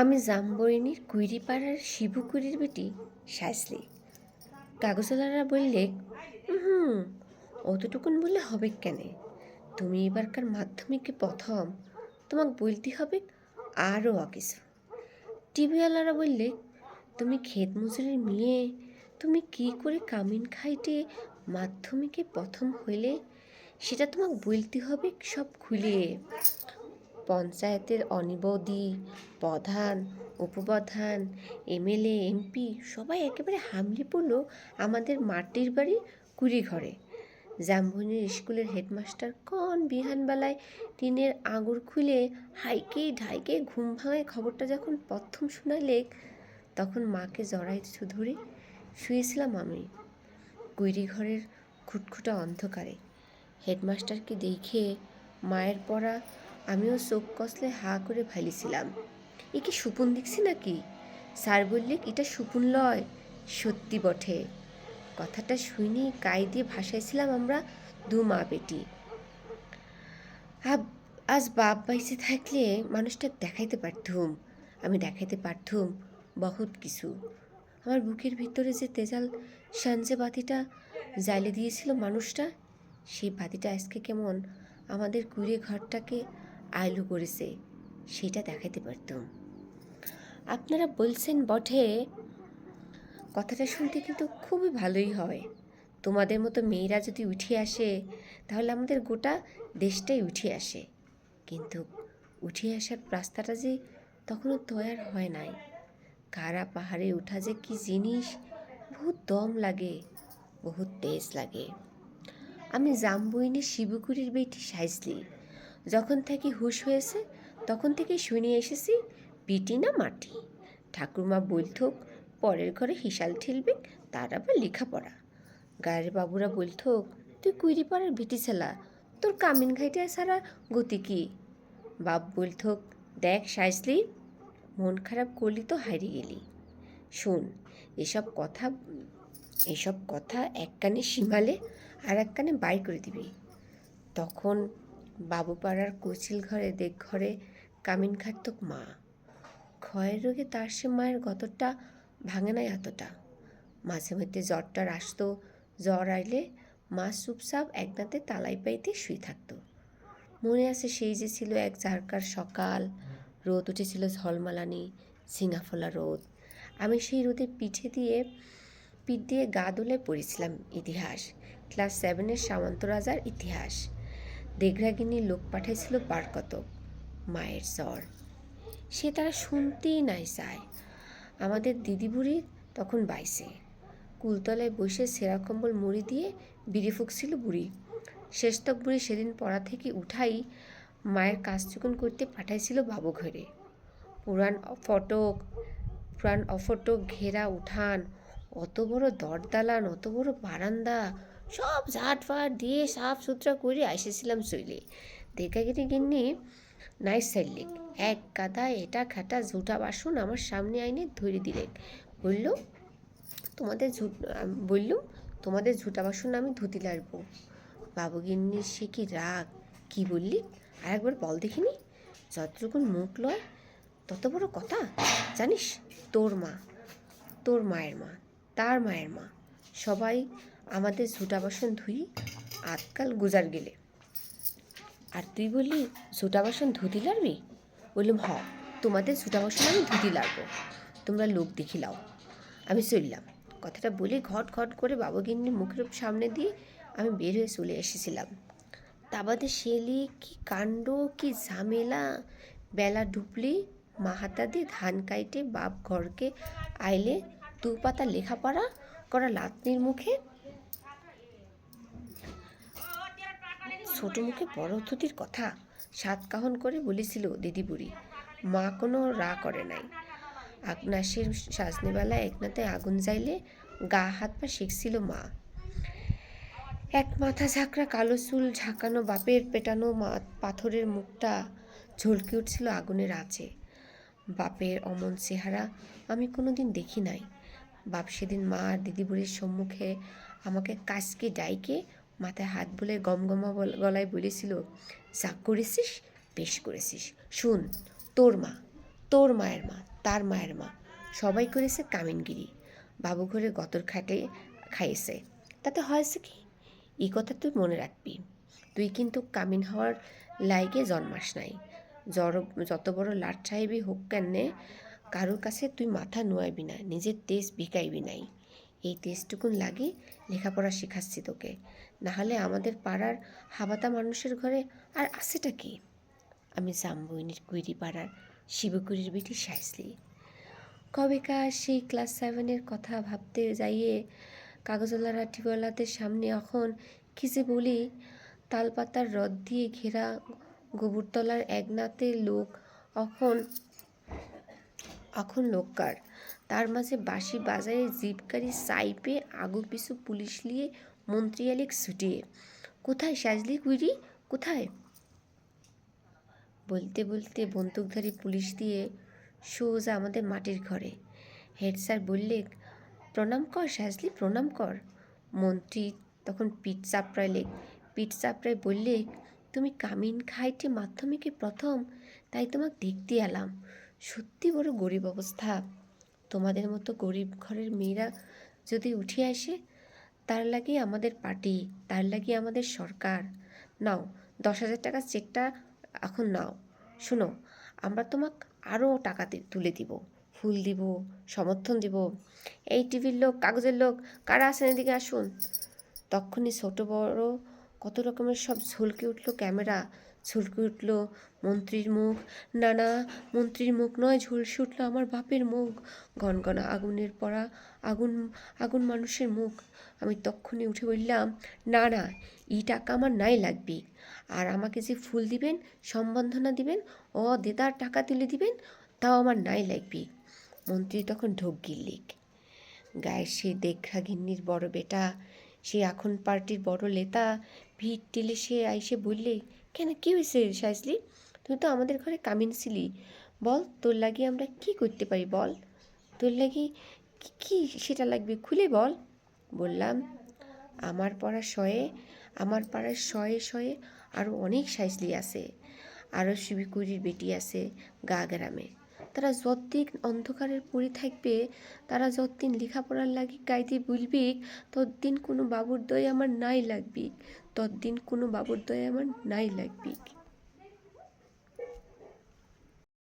আমি জাম্বরিনীর কুইরিপাড়ার শিবুকুরির বেটি সাজলি কাগজওয়ালারা বললে হুম অতটুকুন বললে হবে কেন? তুমি এবারকার মাধ্যমিকে প্রথম, তোমাকে বলতে হবে আরও কিছু টিভিওয়ালারা বললে, তুমি ক্ষেত মজুরির মেয়ে, তুমি কি করে কামিন খাইটে মাধ্যমিকে প্রথম হইলে সেটা তোমাকে বলতে হবে সব খুলে? পঞ্চায়েতের অনিবদি, প্রধান, উপপ্রধান, এমএলএ, এমপি সবাই একেবারে হামলে পড়ল আমাদের মাটির বাড়ি কুড়ি ঘরে জাম্বনির স্কুলের হেডমাস্টার কন বিহানবেলায় টিনের আঙুর খুলে হাইকে ঢাইকে ঘুম ভাঙায় খবরটা যখন প্রথম শোনালে তখন মাকে জড়াই ধরে শুয়েছিলাম আমি কুইরি ঘরের খুটখুটা অন্ধকারে। হেডমাস্টারকে দেখে মায়ের পড়া আমিও চোখ কষলে হা করে ভালিছিলাম। এ কি সুপুন দেখছি নাকি? স্যার বললে এটা সুপুন লয়? সত্যি বটে। কথাটা শুনি গায়ে দিয়ে ভাসাইছিলাম আমরা দু মা বেটি। আজ বাপ বাইসে থাকলে মানুষটা দেখাইতে পারতুম। আমি দেখাইতে পারতুম, বহুত কিছু। আমার বুকের ভিতরে যে তেজাল সাঞ্জে বাতিটা জ্বালে দিয়েছিল মানুষটা, সেই বাতিটা আজকে কেমন? আমাদের কুড়ে ঘরটাকে আইলু করেছে, সেটা দেখাতে পারতাম। আপনারা বলছেন বটে, কথাটা শুনতে কিন্তু খুবই ভালোই হয়। তোমাদের মতো মেয়েরা যদি উঠে আসে, তাহলে আমাদের গোটা দেশটাই উঠে আসে। কিন্তু উঠে আসার রাস্তাটা যে তখনও তৈয়ার হয় নাই। কারা পাহাড়ে ওঠা যে কি জিনিস, বহুত দম লাগে, বহুত তেজ লাগে। আমি জাম্বইনে শিবকুড়ির বেটি সাইজলি। যখন থেকে হুশ হয়েছে, তখন থেকে শুনে এসেছি, পিটি না মাটি। ঠাকুরমা বলথক পরের ঘরে হিসাল ঠেলবে, তার আবার লেখাপড়া। গায়ের বাবুরা বলথক তুই কুইরি পাড়ার বেটি ছেলা, তোর কামিন ঘাইটা ছাড়া গতি কি? বাপ বলথক দেখ সাইসলি মন খারাপ করলি তো হারিয়ে গেলি। শোন, এসব কথা এসব কথা এক কানে শিমালে আর এক কানে বাই করে দিবি। তখন বাবুপাড়ার কুচিল ঘরে দেখ ঘরে কামিন খাটতক মা। ক্ষয়ের রোগে তার সে মায়ের গতরটা ভাঙে নাই এতটা। মাঝে মধ্যে জ্বরটার আসতো, জ্বর আইলে মা চুপচাপ একনাতে তালাই পাইতে শুয়ে থাকতো। মনে আছে সেই যে ছিল এক জারকার সকাল, রোদ উঠেছিল ঝলমালানি, ঝিঙাফলা রোদ। আমি সেই রোদে পিঠে দিয়ে, পিঠ দিয়ে গা দোলে পড়েছিলাম ইতিহাস, ক্লাস সেভেনের সামন্ত রাজার ইতিহাস। দেঘরাগিনী লোক পাঠাইছিল বারকতক, মায়ের জ্বর। সে তারা শুনতেই নাই চায়। আমাদের দিদি বুড়ি তখন বাইসে কুলতলায় বসে সেরা কম্বল মুড়ি দিয়ে বিড়ি ফুকছিল বুড়ি। শেষতক বুড়ি সেদিন পড়া থেকে উঠাই মায়ের কাজ চুকুন করতে পাঠাইছিল বাবু ঘরে পুরান ফটক পুরান অফটক ঘেরা উঠান, অত বড় দরদালান, অত বড় বারান্দা সব ঝাট ফাট দিয়ে সাফ সুতরা করে এসেছিলাম চইলে দেখাগিরি গিন্নি নাই সাইলেক এক গাদা এটা খাটা ঝুটা বাসন আমার সামনে আইনে ধরে দিলেন। বলল, তোমাদের ঝুট বলল, তোমাদের ঝুটা বাসন আমি ধুতি লাগবো বাবু গিন্নি, সে কি রাগ? কি বললি? আর একবার বল দেখিনি যতটুকুন মুখ লয়, তত বড় কথা? জানিস, তোর মা, তোর মায়ের মা, তার মায়ের মা, সবাই আমাদের ঝুটা বাসন ধুই আজকাল গুজার গেলে। আর তুই বললি, ঝুটা বাসন ধুতি লাগবি? বললাম, হ, তোমাদের ঝুটা বাসন আমি ধুতি লাগবো। তোমরা লোক দেখি লাও আমি চললাম। কথাটা বলে ঘট ঘট করে বাবুগিন্নির মুখের সামনে দিয়ে আমি বের হয়ে চলে এসেছিলাম। তা বাদে শেলি কি কাণ্ড, কি ঝামেলা, বেলা ডুবলি মাহাতা দিয়ে ধান কাইটে বাপ ঘরকে আইলে দু পাতা লেখাপড়া করা লাতনির মুখে ছোট মুখে ধুতির কথা সাত কাহন করে বলেছিল দিদি বুড়ি মা কোনো রা করে নাই। আগনাসের সাজনেবেলায় একনাতে আগুন যাইলে গা হাত পা শিখছিল মা। এক মাথা ঝাঁকড়া কালো চুল ঝাঁকানো বাপের পেটানো পাথরের মুখটা ঝলকে উঠছিল আগুনের আঁচে। বাপের অমন চেহারা আমি কোনোদিন দেখি নাই। বাপ সেদিন মা আর দিদি বুড়ির সম্মুখে আমাকে কাজকে ডাইকে মাথায় হাত বলে গমগমা গলায় বলেছিল, যা করেছিস, বেশ করেছিস। শুন, তোর মা, তোর মায়ের মা, তার মায়ের মা, সবাই করেছে কামিনগিরি। বাবু ঘরে গতর খাটে খাইয়েছে। তাতে হয়েছে কি? এই কথা তুই মনে রাখবি। তুই কিন্তু কামিন হওয়ার লাইগে জন্মাস নাই। জড় যত বড় লাট সাহেবই হোক কেনে কারোর কাছে তুই মাথা নোয়াইবি না, নিজের তেজ বিকাইবি নাই। এই তেজটুকুন লাগে লেখাপড়া শেখাচ্ছি তোকে। নাহলে আমাদের পাড়ার হাবাতা মানুষের ঘরে আর আছেটা কি? আমি জাম্বইনির কুইরি পাড়ার শিবকুড়ির বেটি সাইসলি কবেকার সেই ক্লাস সেভেনের কথা ভাবতে যাইয়ে কাগজওয়ালা টিউবওয়ালাদের সামনে এখন কি যে বলি, তালপাতার রদ দিয়ে ঘেরা গোবরতলার একনাতে লোক এখন এখন লোককার। তার মাঝে বাঁশি বাজারে জিপকারি সাইপে আগু পিছু পুলিশ নিয়ে মন্ত্রী আলেক ছুটিয়ে। কোথায় সাজলি কুইরি কোথায়? বলতে বলতে বন্দুকধারী পুলিশ দিয়ে সোজা আমাদের মাটির ঘরে। হেড স্যার বললে প্রণাম কর সাজলি, প্রণাম কর। মন্ত্রী তখন পিঠ চাপড়াইলে পিঠ চাপড়ায় বললে, তুমি কামিন খাইটে মাধ্যমিকে প্রথম, তাই তোমাকে দেখতে এলাম। সত্যি বড় গরিব অবস্থা। তোমাদের মতো গরিব ঘরের মেয়েরা যদি উঠে আসে, তার লাগে আমাদের পার্টি, তার লাগে আমাদের সরকার। নাও, দশ হাজার টাকার চেকটা এখন নাও। শোনো, আমরা তোমাকে আরও টাকা তুলে দিব। ফুল দিব, সমর্থন দিব। এই টিভির লোক, কাগজের লোক, কারা আছেন এদিকে আসুন। তখনই ছোট বড় কত রকমের সব ঝলকে উঠল ক্যামেরা। ঝলকে উঠল মন্ত্রীর মুখ। না না মন্ত্রীর মুখ নয়, ঝলসে উঠল আমার বাপের মুখ। গনগনা আগুনের পড়া আগুন আগুন মানুষের মুখ। আমি তক্ষুনি উঠে বললাম না না ই টাকা আমার নাই লাগবে। আর আমাকে যে ফুল দিবেন সম্বর্ধনা দিবেন ও দেদার টাকা তুলে দিবেন, তাও আমার নাই লাগবে। মন্ত্রী তখন ঢোক গিল্লিক গায়ের সেই দেখা গিন্নির বড় বেটা, সে এখন পার্টির বড় লেতা ভিড় টেলে সে আইসে বললে কেন? কি হয়েছে সাইসলি তুই তো আমাদের ঘরে কামিন ছিলি। বল, তোর লাগি আমরা কি করতে পারি বল? তোর লাগি কি- কি সেটা লাগবে খুলে বল। বললাম, আমার পড়া শয়ে, আমার পাড়ার শয়ে শয়ে আরও অনেক সাইজলি আছে। আরও শিবিকুরির বেটি আছে গা গ্রামে। তারা যতদিন অন্ধকারের পড়ে থাকবে, তারা যতদিন লেখাপড়ার লাগি গাইতে বুলবি ততদিন কোনো বাবুর দয় আমার নাই লাগবি ততদিন কোনো বাবুর দয় আমার নাই লাগবি